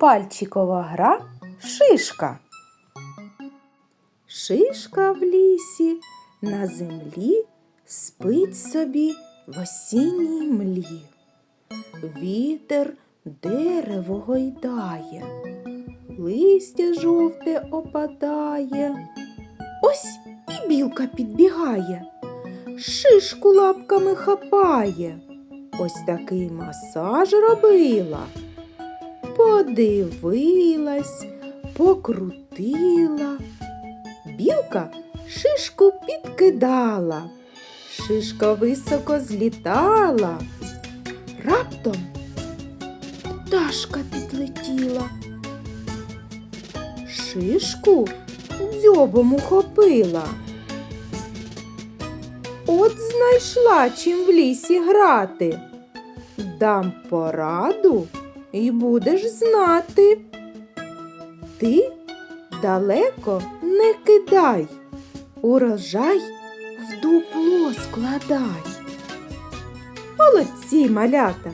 Пальчикова гра шишка. Шишка в лісі на землі спить собі в осінній млі. Вітер дерево гойдає, листя жовте опадає. Ось і білка підбігає, шишку лапками хапає. Ось такий масаж робила. Подивилась, покрутила. Білка шишку підкидала, шишка високо злітала. Раптом пташка підлетіла. Шишку дзьобом ухопила. От знайшла чим в лісі грати. Дам пораду і будеш знати. Ти далеко не кидай, урожай в дупло складай. Молодці, малята!